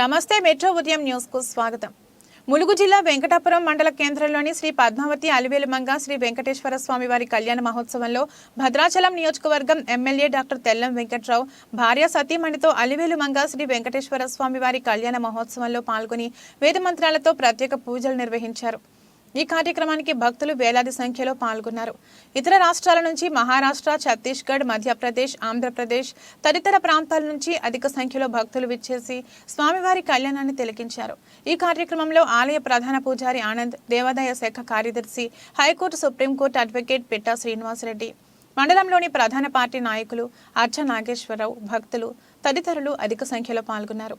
నమస్తే మెట్రో ఉదయం న్యూస్కు స్వాగతం. ములుగు జిల్లా వెంకటాపురం మండల కేంద్రంలోని శ్రీ పద్మావతి అలివేలుమంగ శ్రీ వెంకటేశ్వర స్వామి వారి కళ్యాణ మహోత్సవంలో భద్రాచలం నియోజకవర్గం ఎమ్మెల్యే డాక్టర్ తెల్లం వెంకట్రావు భార్య సతీమణితో అలివేలుమంగ శ్రీ వెంకటేశ్వర స్వామి వారి కళ్యాణ మహోత్సవంలో పాల్గొని వేద మంత్రాలతో ప్రత్యేక పూజలు నిర్వహించారు. ఈ కార్యక్రమానికి భక్తులు వేలాది సంఖ్యలో పాల్గొన్నారు. ఇతర రాష్ట్రాల నుంచి మహారాష్ట్ర ఛత్తీస్గఢ్ మధ్యప్రదేశ్ ఆంధ్రప్రదేశ్ తదితర ప్రాంతాల నుంచి అధిక సంఖ్యలో భక్తులు విచ్చేసి స్వామివారి కళ్యాణాన్ని తిలకించారు. ఈ కార్యక్రమంలో ఆలయ ప్రధాన పూజారి ఆనంద్ దేవాదాయ శాఖ కార్యదర్శి high court supreme court advocate Pitta Srinivasareddy మండలంలోని ప్రధాన పార్టీ నాయకులు అర్చ నాగేశ్వరరావు భక్తులు తదితరులు అధిక సంఖ్యలో పాల్గొన్నారు.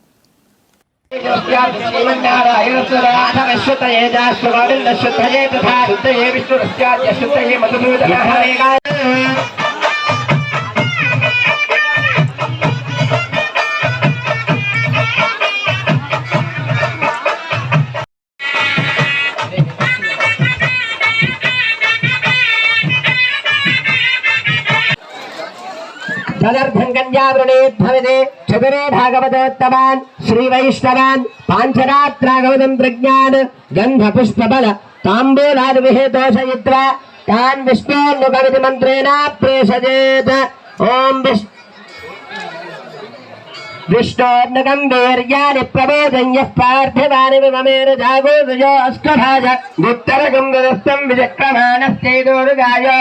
श्रीमन्नारायणस्वराधनश्रुतये तथा शुद्धये विष्णुरस्याद्य शुद्धये मधुसूदनः तदर्थं कन्यावृणेत् भवते चतुरे भागवतोत्तमान् श्रीवैष्णवान् पाञ्चरात्रागवतं प्रज्ञान् गन्धपुष्पबल ताम्बूलादिविहे तान् विष्णोन्मुखमिति मन्त्रेण प्रेषयेत् ॐ विष्णु विष्णोर्नकं वीर्याणि प्रबोधं यः पार्थिवानि विममेन जागो दुजो अष्टभाज उत्तरकं ददस्तं विचक्रमाणस्यैदोरुगाय